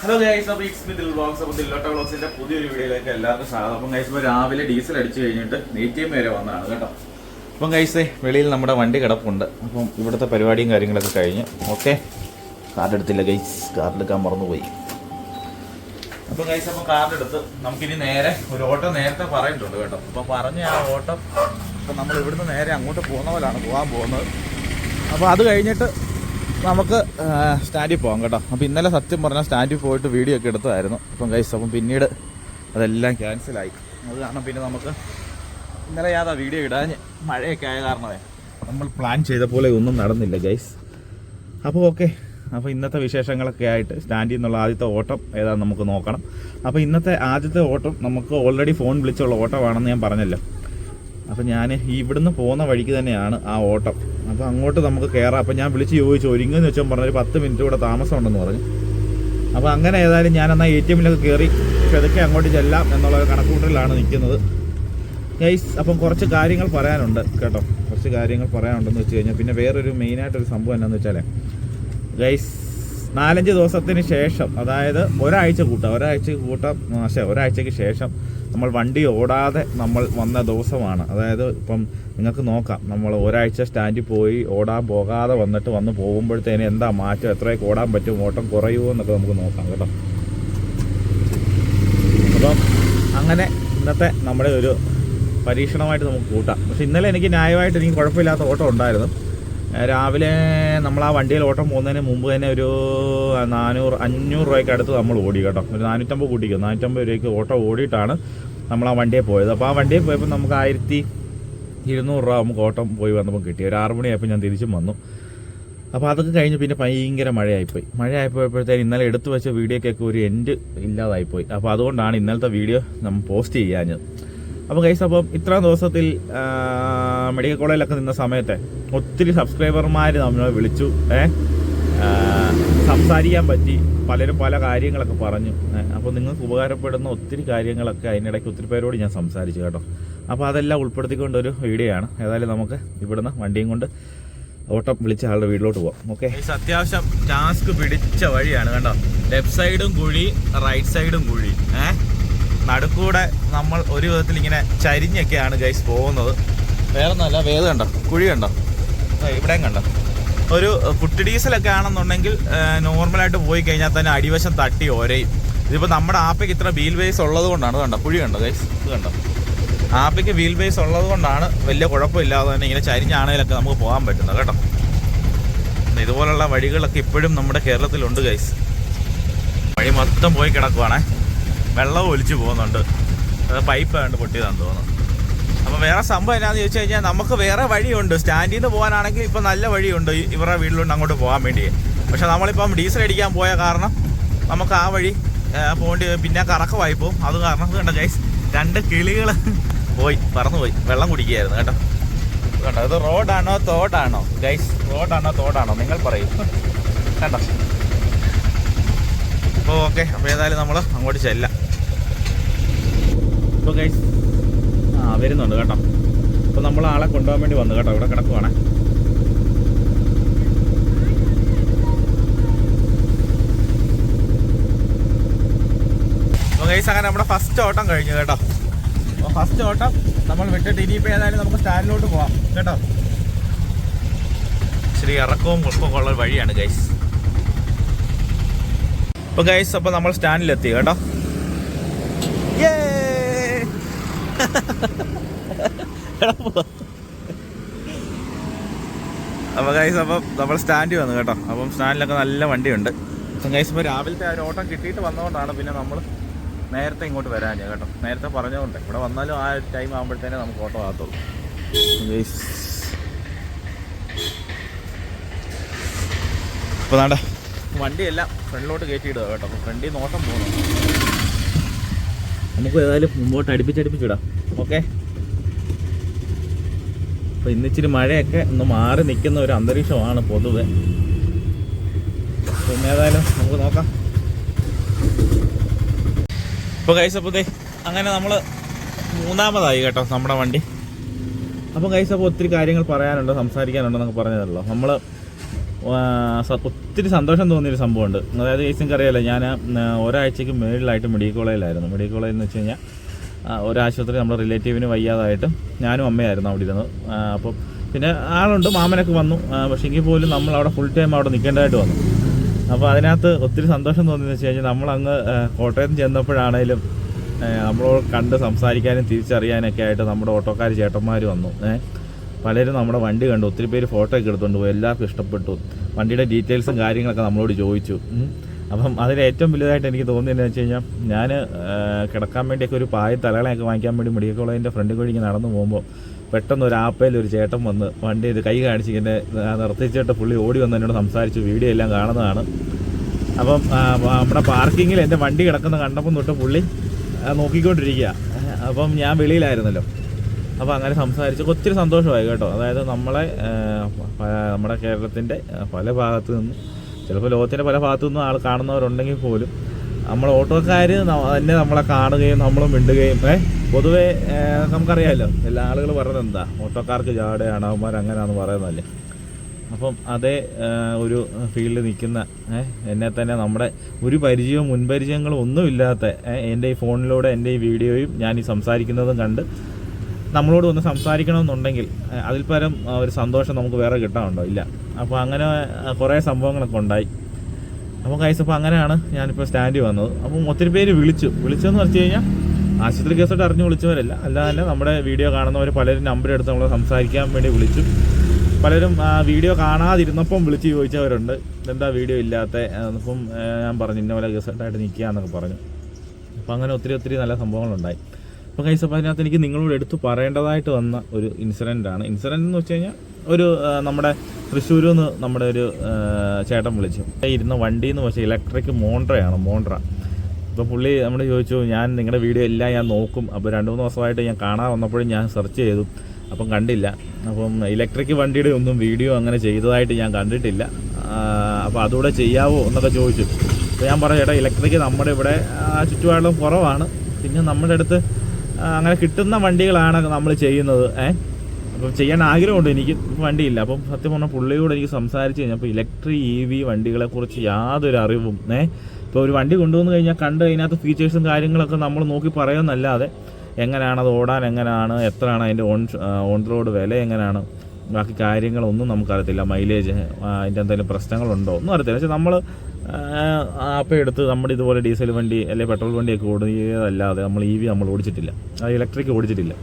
Hello guys അപ്പോൾ ഇക്സ് മിതിൽ vlogs അപ്പോൾ ദില്ലോട്ട വ്ളോഗ്സിന്റെ പുതിയൊരു വീഡിയോയിലേക്ക് എല്ലാവർക്കും സ്വാഗതം. അപ്പം ഗൈസ് ഇപ്പോൾ രാവിലെ ഡീസൽ അടിച്ചു കഴിഞ്ഞിട്ട് നെയ്റ്റിയം വരെ വന്നതാണ് കേട്ടോ. അപ്പം ഗൈസേ വെളിയിൽ നമ്മുടെ വണ്ടി കിടപ്പുണ്ട്. അപ്പം ഇവിടുത്തെ പരിപാടിയും കാര്യങ്ങളൊക്കെ കഴിഞ്ഞ് ഓക്കെ കാർഡ് എടുത്തില്ല ഗൈസ് കാർഡ് എടുക്കാൻ മറന്നുപോയി. അപ്പം ഗൈസ് അപ്പം കാർഡ് എടുത്ത് നമുക്കിനി നേരെ ഒരു ഓട്ടം നേരത്തെ പറഞ്ഞിട്ടുണ്ട് കേട്ടോ. അപ്പം പറഞ്ഞ ആ ഓട്ടം അപ്പം നമ്മൾ ഇവിടുന്ന് നേരെ അങ്ങോട്ട് പോകുന്ന പോലാണ് പോകാൻ പോകുന്നത്. അപ്പോൾ അത് കഴിഞ്ഞിട്ട് നമുക്ക് സ്റ്റാൻഡിൽ പോകാം കേട്ടോ. അപ്പോൾ ഇന്നലെ സത്യം പറഞ്ഞാൽ സ്റ്റാൻഡിൽ പോയിട്ട് വീഡിയോ ഒക്കെ എടുത്തതായിരുന്നു. അപ്പം ഗൈസ് അപ്പം പിന്നീട് അതെല്ലാം ക്യാൻസലായി അത് കാരണം പിന്നെ നമുക്ക് ഇന്നലെ യാതാ വീഡിയോ ഇടാൻ മഴയൊക്കെ ആയ കാരണമേ നമ്മൾ പ്ലാൻ ചെയ്ത പോലെ ഒന്നും നടന്നില്ല ഗൈസ് അപ്പോൾ ഓക്കെ അപ്പോൾ ഇന്നത്തെ വിശേഷങ്ങളൊക്കെ ആയിട്ട് സ്റ്റാൻഡിൽ നിന്നുള്ള ആദ്യത്തെ ഓട്ടം ഏതാണെന്ന് നമുക്ക് നോക്കണം. അപ്പോൾ ഇന്നത്തെ ആദ്യത്തെ ഓട്ടം നമുക്ക് ഓൾറെഡി ഫോൺ വിളിച്ചുള്ള ഓട്ടമാണെന്ന് ഞാൻ പറഞ്ഞല്ലോ. അപ്പോൾ ഞാൻ ഇവിടുന്ന് പോകുന്ന വഴിക്ക് തന്നെയാണ് ആ ഓട്ടം. അപ്പോൾ അങ്ങോട്ട് നമുക്ക് കയറാം അപ്പം ഞാൻ വിളിച്ച് ചോദിച്ചു ഒരുങ്ങുന്ന വെച്ചാൽ പറഞ്ഞൊരു പത്ത് മിനിറ്റ് കൂടെ താമസമുണ്ടെന്ന് പറഞ്ഞു. അപ്പോൾ അങ്ങനെ ഏതായാലും ഞാൻ എന്നാൽ എ ടി എമ്മിലൊക്കെ കയറി പെതുക്കെ അങ്ങോട്ട് ചെല്ലാം എന്നുള്ള കണക്കൂട്ടലിലാണ് നിൽക്കുന്നത്. ഗൈസ് അപ്പം കുറച്ച് കാര്യങ്ങൾ പറയാനുണ്ട് കേട്ടോ. കുറച്ച് കാര്യങ്ങൾ പറയാനുണ്ടെന്ന് വെച്ച് കഴിഞ്ഞാൽ പിന്നെ വേറൊരു മെയിനായിട്ടൊരു സംഭവം എന്നാന്ന് വെച്ചാൽ ഗൈസ് നാലഞ്ച് ദിവസത്തിന് ശേഷം അതായത് ഒരാഴ്ച കൂട്ടാം. ഒരാഴ്ച കൂട്ടാം പക്ഷേ ഒരാഴ്ചയ്ക്ക് ശേഷം നമ്മൾ വണ്ടി ഓടാതെ നമ്മൾ വന്ന ദിവസമാണ്. അതായത് ഇപ്പം നിങ്ങൾക്ക് നോക്കാം. നമ്മൾ ഒരാഴ്ച സ്റ്റാൻഡിൽ പോയി ഓടാൻ പോകാതെ വന്നിട്ട് വന്ന് പോകുമ്പോഴത്തേന് എന്താ മാറ്റം? എത്രയൊക്കെ ഓടാൻ പറ്റും? ഓട്ടം കുറയുമോ എന്നൊക്കെ നമുക്ക് നോക്കാം കേട്ടോ. അപ്പം അങ്ങനെ ഇന്നത്തെ നമ്മുടെ ഒരു പരീക്ഷണമായിട്ട് നമുക്ക് കൂട്ടാം. പക്ഷെ ഇന്നലെ എനിക്ക് ന്യായമായിട്ട് എനിക്ക് കുഴപ്പമില്ലാത്ത ഓട്ടം ഉണ്ടായിരുന്നു. രാവിലെ നമ്മൾ ആ വണ്ടിയിൽ ഓട്ടം പോകുന്നതിന് മുമ്പ് തന്നെ ഒരു നാനൂറ് അഞ്ഞൂറ് രൂപയ്ക്ക് അടുത്ത് നമ്മൾ ഓടി കേട്ടോ. ഒരു നാനൂറ്റമ്പത് കൂട്ടിക്കും. നാനൂറ്റമ്പത് രൂപയ്ക്ക് ഓട്ടം ഓടിയിട്ടാണ് നമ്മൾ ആ വണ്ടിയെ പോയത്. അപ്പോൾ ആ വണ്ടിയിൽ പോയപ്പോൾ നമുക്ക് ആയിരത്തി ഇരുന്നൂറ് രൂപ നമുക്ക് ഓട്ടം പോയി വന്നപ്പോൾ കിട്ടി. ഒരു ആറ് മണിയായപ്പോൾ ഞാൻ തിരിച്ചും വന്നു. അപ്പോൾ അതൊക്കെ കഴിഞ്ഞ് പിന്നെ ഭയങ്കര മഴയായിപ്പോയി. മഴയായപ്പോഴത്തേന് ഇന്നലെ എടുത്തു വെച്ച വീഡിയോക്കൊക്കെ ഒരു എൻഡ് ഇല്ലാതായിപ്പോയി. അപ്പോൾ അതുകൊണ്ടാണ് ഇന്നലത്തെ വീഡിയോ നമ്മൾ പോസ്റ്റ് ചെയ്യാഞ്ഞത്. അപ്പോൾ കൈസ് അപ്പം ഇത്രയും ദിവസത്തിൽ മെഡിക്കൽ കോളേജിലൊക്കെ നിന്ന സമയത്തെ ഒത്തിരി സബ്സ്ക്രൈബർമാർ നമ്മളെ വിളിച്ചു ഏ? സംസാരിക്കാൻ പറ്റി പലരും പല കാര്യങ്ങളൊക്കെ പറഞ്ഞു അപ്പോൾ നിങ്ങൾക്ക് ഉപകാരപ്പെടുന്ന ഒത്തിരി കാര്യങ്ങളൊക്കെ അതിനിടയ്ക്ക് ഒത്തിരി പേരോട് ഞാൻ സംസാരിച്ചു കേട്ടോ. അപ്പോൾ അതെല്ലാം ഉൾപ്പെടുത്തിക്കൊണ്ടൊരു വീഡിയോ ആണ്. ഏതായാലും നമുക്ക് ഇവിടുന്ന് വണ്ടിയും കൊണ്ട് ഓട്ടം വിളിച്ച ആളുടെ വീട്ടിലോട്ട് പോവാം. ഓക്കെ അത്യാവശ്യം ടാസ്ക് പിടിച്ച വഴിയാണ് കണ്ടോ? ലെഫ്റ്റ് സൈഡും കുഴി റൈറ്റ് സൈഡും കുഴി ഏഹ് നടുക്കൂടെ നമ്മൾ ഒരു വിധത്തിൽ ഇങ്ങനെ ചരിഞ്ഞൊക്കെയാണ് ഗൈസ് പോകുന്നത്. വേറെ ഒന്നല്ല വേദ കണ്ടോ? കുഴി കണ്ടോ? ഇവിടെയും കണ്ടോ? ഒരു കുട്ടി ഡീസലൊക്കെ ആണെന്നുണ്ടെങ്കിൽ നോർമലായിട്ട് പോയി കഴിഞ്ഞാൽ തന്നെ അടിവശം തട്ടി ഒരയും ഇതിപ്പോൾ നമ്മുടെ ആപ്പയ്ക്ക് ഇത്ര വീൽ ബേസ് ഉള്ളത് കൊണ്ടാണ് കണ്ടോ? കുഴി കണ്ടോ ഗൈസ് ഇത് കണ്ടോ? ആപ്പയ്ക്ക് വീൽ ബേസ് ഉള്ളത് കൊണ്ടാണ് വലിയ കുഴപ്പമില്ലാതെ തന്നെ ഇങ്ങനെ ചരിഞ്ഞാണേലൊക്കെ നമുക്ക് പോകാൻ പറ്റുന്നത് കേട്ടോ? ഇതുപോലുള്ള വഴികളൊക്കെ ഇപ്പോഴും നമ്മുടെ കേരളത്തിലുണ്ട് ഗൈസ് വഴി മൊത്തം പോയി കിടക്കുവാണേ. വെള്ളം ഒലിച്ചു പോകുന്നുണ്ട്. പൈപ്പ് കണ്ട് പൊട്ടിയതാണെന്ന് തോന്നുന്നു. അപ്പോൾ വേറെ സംഭവം എന്നാന്ന് ചോദിച്ചു കഴിഞ്ഞാൽ നമുക്ക് വേറെ വഴിയുണ്ട്. സ്റ്റാൻഡിൽ നിന്ന് പോകാനാണെങ്കിൽ ഇപ്പം നല്ല വഴിയുണ്ട്. ഇവരുടെ വീട്ടിലുണ്ട് അങ്ങോട്ട് പോകാൻ വേണ്ടി. പക്ഷെ നമ്മളിപ്പം ഡീസൽ അടിക്കാൻ പോയ കാരണം നമുക്ക് ആ വഴി പോകേണ്ടി പിന്നെ കറക്കമായി പോകും അത് കാരണം കണ്ട ഗൈസ് രണ്ട് കിളികൾ പോയി പറന്നു പോയി വെള്ളം കുടിക്കുകയായിരുന്നു കേട്ടോ. കേട്ടോ ഇത് റോഡാണോ തോടാണോ? ഗൈസ് റോഡാണോ തോടാണോ? നിങ്ങൾ പറയും. കേട്ടോ ഓക്കെ. അപ്പോൾ ഏതായാലും നമ്മൾ അങ്ങോട്ട് ചെല്ലാം. ഇപ്പോൾ ഗൈസ് ആ വരുന്നുണ്ട് കേട്ടോ. അപ്പോൾ നമ്മൾ ആളെ കൊണ്ടുപോകാൻ വേണ്ടി വന്നു കേട്ടോ ഇവിടെ കിടക്കുവാണേ. അപ്പോൾ അങ്ങനെ നമ്മുടെ ഫസ്റ്റ് ഓട്ടം കഴിഞ്ഞു കേട്ടോ. അപ്പോൾ ഫസ്റ്റ് ഓട്ടം നമ്മൾ വിട്ടിട്ട് ഇനിയിപ്പോൾ ഏതായാലും നമുക്ക് സ്റ്റാൻഡിലോട്ട് പോവാം കേട്ടോ. ഇച്ചിരി ഇറക്കവും കുഴപ്പമൊക്കെ ഉള്ള വഴിയാണ് ഗൈസ് അപ്പോൾ ഗൈസ് അപ്പോൾ നമ്മൾ സ്റ്റാൻഡിലെത്തി കേട്ടോ. അപ്പോൾ ഗൈസ് അപ്പം നമ്മൾ സ്റ്റാൻഡിൽ വന്നു കേട്ടോ. അപ്പം സ്റ്റാൻഡിലൊക്കെ നല്ല വണ്ടിയുണ്ട്. അപ്പം ഗൈസ് ഇപ്പോൾ രാവിലത്തെ ആ ഒരു ഓട്ടം കിട്ടിയിട്ട് വന്നതുകൊണ്ടാണ് പിന്നെ നമ്മൾ നേരത്തെ ഇങ്ങോട്ട് വരാൻ കേട്ടോ. നേരത്തെ പറഞ്ഞതുകൊണ്ട് ഇവിടെ വന്നാലും ആ ടൈം ആകുമ്പോഴത്തേനെ നമുക്ക് ഓട്ടോ ആകത്തുള്ളൂ. ഗൈസ് അപ്പോൾ നാണ്ട വണ്ടിയെല്ലാം ഫ്രണ്ടിലോട്ട് കയറ്റിയിടുക കേട്ടോ. അപ്പോൾ ഫ്രണ്ടിൽ നോട്ടം പോകണം നമുക്ക് ഏതായാലും മുമ്പോട്ട് അടുപ്പിച്ചടുപ്പിച്ചിടാം. ഓക്കെ. അപ്പോൾ ഇന്നിച്ചിരി മഴയൊക്കെ ഒന്ന് മാറി നിൽക്കുന്ന ഒരു അന്തരീക്ഷമാണ് പൊതുവെ. പിന്നെ ഏതായാലും നമുക്ക് നോക്കാം. ഇപ്പോൾ കൈസപ്പോൾ ദേ അങ്ങനെ നമ്മൾ മൂന്നാമതായി കേട്ടോ നമ്മുടെ വണ്ടി. അപ്പോൾ കൈസപ്പോൾ ഒത്തിരി കാര്യങ്ങൾ പറയാനുണ്ട് സംസാരിക്കാനുണ്ടെന്നൊക്കെ പറഞ്ഞതല്ലോ. നമ്മൾ ഒത്തിരി സന്തോഷം തോന്നിയൊരു സംഭവമുണ്ട്. അതായത് കേസിനൊക്കെ അറിയാലോ ഞാൻ ഒരാഴ്ചയ്ക്ക് മേളിലായിട്ട് മെഡിക്കൽ കോളേജിലായിരുന്നു. മെഡിക്കൽ കോളേജ് എന്ന് വെച്ച് കഴിഞ്ഞാൽ ഒരാശുപത്രി നമ്മുടെ റിലേറ്റീവിന് വയ്യാതായിട്ടും ഞാനും അമ്മയായിരുന്നു അവിടെ ഇരുന്നത്. അപ്പം പിന്നെ ആളുണ്ട് മാമനൊക്കെ വന്നു. പക്ഷേ എങ്കിൽ പോലും നമ്മൾ അവിടെ ഫുൾ ടൈം അവിടെ നിൽക്കേണ്ടതായിട്ട് വന്നു. അപ്പോൾ അതിനകത്ത് ഒത്തിരി സന്തോഷം തോന്നിയെന്ന് വെച്ച് കഴിഞ്ഞാൽ നമ്മളങ്ങ് കോട്ടയത്ത് കോട്ടയം ചെന്നപ്പോഴാണേലും നമ്മളോട് കണ്ട് സംസാരിക്കാനും തിരിച്ചറിയാനൊക്കെ ആയിട്ട് നമ്മുടെ ഓട്ടോക്കാർ ചേട്ടന്മാർ വന്നു. പലരും നമ്മുടെ വണ്ടി കണ്ടു. ഒത്തിരി പേര് ഫോട്ടോ ഒക്കെ എടുത്തുകൊണ്ട് പോയി. എല്ലാവർക്കും ഇഷ്ടപ്പെട്ടു. വണ്ടിയുടെ ഡീറ്റെയിൽസും കാര്യങ്ങളൊക്കെ നമ്മളോട് ചോദിച്ചു. അപ്പം അതിൽ ഏറ്റവും വലുതായിട്ട് എനിക്ക് തോന്നിയെന്ന് വെച്ച് കഴിഞ്ഞാൽ ഞാൻ കിടക്കാൻ വേണ്ടിയൊക്കെ ഒരു പായ തലകളെയൊക്കെ വാങ്ങിക്കാൻ വേണ്ടി മെഡിക്കൽ കോളേജിന്റെ ഫ്രണ്ട് കൂടി ഇങ്ങനെ നടന്നു പോകുമ്പോൾ പെട്ടെന്ന് ഒരു ആപ്പയിൽ ഒരു ചേട്ടൻ വന്ന് വണ്ടി ഇത് കൈ കാണിച്ച് ഇങ്ങനെ നിർത്തിച്ചിട്ട് പുള്ളി ഓടി വന്ന് എന്നോട് സംസാരിച്ചു വീഡിയോ എല്ലാം കാണുന്നതാണ്. അപ്പം നമ്മുടെ പാർക്കിങ്ങിൽ എന്റെ വണ്ടി കിടക്കുന്ന കണ്ടപ്പം തൊട്ട് പുള്ളി നോക്കിക്കൊണ്ടിരിക്കുക. അപ്പം ഞാൻ വെളിയിലായിരുന്നല്ലോ. അപ്പോൾ അങ്ങനെ സംസാരിച്ച് ഒത്തിരി സന്തോഷമായി കേട്ടോ. അതായത് നമ്മളെ നമ്മുടെ കേരളത്തിന്റെ പല ഭാഗത്തു നിന്നും ചിലപ്പോൾ ലോകത്തിന്റെ പല ഭാഗത്തു നിന്നും ആൾ കാണുന്നവരുണ്ടെങ്കിൽ പോലും നമ്മൾ ഓട്ടോക്കാർ തന്നെ നമ്മളെ കാണുകയും നമ്മൾ മിണ്ടുകയും ഏ? പൊതുവേ നമുക്കറിയാമല്ലോ എല്ലാ ആളുകൾ പറയുന്നത് എന്താ? ഓട്ടോക്കാർക്ക് ജാടയാണ് അവന്മാർ അങ്ങനെയാണെന്ന് പറയുന്നതല്ലേ. അപ്പം അതേ ഒരു ഫീൽഡിൽ നിൽക്കുന്ന എന്നെ തന്നെ നമ്മുടെ ഒരു പരിചയവും മുൻപരിചയങ്ങളും ഒന്നുമില്ലാത്ത എന്റെ ഈ ഫോണിലൂടെ എന്റെ ഈ വീഡിയോയും ഞാൻ ഈ സംസാരിക്കുന്നതും കണ്ട് നമ്മളോട് ഒന്ന് സംസാരിക്കണമെന്നുണ്ടെങ്കിൽ അതിൽ പരം ഒരു സന്തോഷം നമുക്ക് വേറെ കിട്ടാനുണ്ടോ? ഇല്ല. അപ്പോൾ അങ്ങനെ കുറേ സംഭവങ്ങളൊക്കെ ഉണ്ടായി. അപ്പോൾ കൈസ് അപ്പോൾ അങ്ങനെയാണ് ഞാനിപ്പോൾ സ്റ്റാൻഡിൽ വന്നത്. അപ്പം ഒത്തിരി പേര് വിളിച്ചു. വിളിച്ചെന്ന് വെച്ച് കഴിഞ്ഞാൽ ആശുപത്രി കേസോട്ട് അറിഞ്ഞ് വിളിച്ചവരല്ല. അല്ലാതെ നമ്മുടെ വീഡിയോ കാണുന്നവർ പലരും നമ്പർ എടുത്ത് നമ്മൾ സംസാരിക്കാൻ വേണ്ടി വിളിച്ചു. പലരും വീഡിയോ കാണാതിരുന്നപ്പം വിളിച്ച് ചോദിച്ചവരുണ്ട്. എന്താ വീഡിയോ ഇല്ലാത്ത? അപ്പം ഞാൻ പറഞ്ഞു ഇന്ന പോലെ ഗസറ്റായിട്ട് നിൽക്കുക എന്നൊക്കെ പറഞ്ഞു. അപ്പോൾ അങ്ങനെ ഒത്തിരി ഒത്തിരി നല്ല സംഭവങ്ങളുണ്ടായി. അപ്പോൾ കൈസ് അതിനകത്ത് എനിക്ക് നിങ്ങളോട് എടുത്തു പറയേണ്ടതായിട്ട് വന്ന ഒരു ഇൻസിഡന്റ് ആണ്. ഇൻസിഡന്റ് എന്ന് വെച്ച് കഴിഞ്ഞാൽ ഒരു നമ്മുടെ തൃശ്ശൂരിൽ നിന്ന് നമ്മുടെ ഒരു ചേട്ടൻ വിളിച്ചു. ഇരുന്ന വണ്ടി എന്ന് വെച്ചാൽ ഇലക്ട്രിക് മോണ്ട്രയാണ് മോണ്ട്ര അപ്പോൾ പുള്ളി നമ്മൾ ചോദിച്ചു ഞാൻ നിങ്ങളുടെ വീഡിയോ എല്ലാം ഞാൻ നോക്കും. അപ്പോൾ രണ്ട് മൂന്ന് ദിവസമായിട്ട് ഞാൻ കാണാൻ വന്നപ്പോഴും ഞാൻ സെർച്ച് ചെയ്തു. അപ്പം കണ്ടില്ല. അപ്പം ഇലക്ട്രിക് വണ്ടിയുടെ ഒന്നും വീഡിയോ അങ്ങനെ ചെയ്തതായിട്ട് ഞാൻ കണ്ടിട്ടില്ല. അപ്പോൾ അതുകൂടെ ചെയ്യാവോ എന്നൊക്കെ ചോദിച്ചു. അപ്പോൾ ഞാൻ പറഞ്ഞു ചേട്ടാ ഇലക്ട്രിക് നമ്മുടെ ഇവിടെ ചുറ്റുപാടും കുറവാണ്. പിന്നെ നമ്മുടെ അടുത്ത് അങ്ങനെ കിട്ടുന്ന വണ്ടികളാണ് നമ്മൾ ചെയ്യുന്നത്. ഏഹ് അപ്പം ചെയ്യാൻ ആഗ്രഹമുണ്ട് എനിക്ക് വണ്ടിയില്ല. അപ്പം സത്യം പറഞ്ഞാൽ പുള്ളിയോട് എനിക്ക് സംസാരിച്ച് കഴിഞ്ഞപ്പോൾ ഇലക്ട്രിക് ഇ വി വണ്ടികളെക്കുറിച്ച് യാതൊരു അറിവും ഏ? ഇപ്പോൾ ഒരു വണ്ടി കൊണ്ടുവന്ന് കഴിഞ്ഞാൽ കണ്ട് അതിനകത്ത് ഫീച്ചേഴ്സും കാര്യങ്ങളൊക്കെ നമ്മൾ നോക്കി പറയുമെന്നല്ലാതെ എങ്ങനെയാണ് അത് ഓടാൻ എങ്ങനെയാണ് എത്രയാണ് അതിന്റെ ഓൺ ഓൺ റോഡ് വില എങ്ങനെയാണ് ബാക്കി കാര്യങ്ങളൊന്നും നമുക്കറിയത്തില്ല. മൈലേജ് അതിന്റെ എന്തെങ്കിലും പ്രശ്നങ്ങളുണ്ടോ? ഒന്നും അറിയത്തില്ല. പക്ഷേ നമ്മൾ ആപ്പ് എടുത്ത് നമ്മുടെ ഇതുപോലെ ഡീസൽ വണ്ടി അല്ലെങ്കിൽ പെട്രോൾ വണ്ടിയൊക്കെ ഓടിയതല്ലാതെ നമ്മൾ ഇ വി നമ്മൾ ഓടിച്ചിട്ടില്ല. അത് ഇലക്ട്രിക് ഓടിച്ചിട്ടില്ല.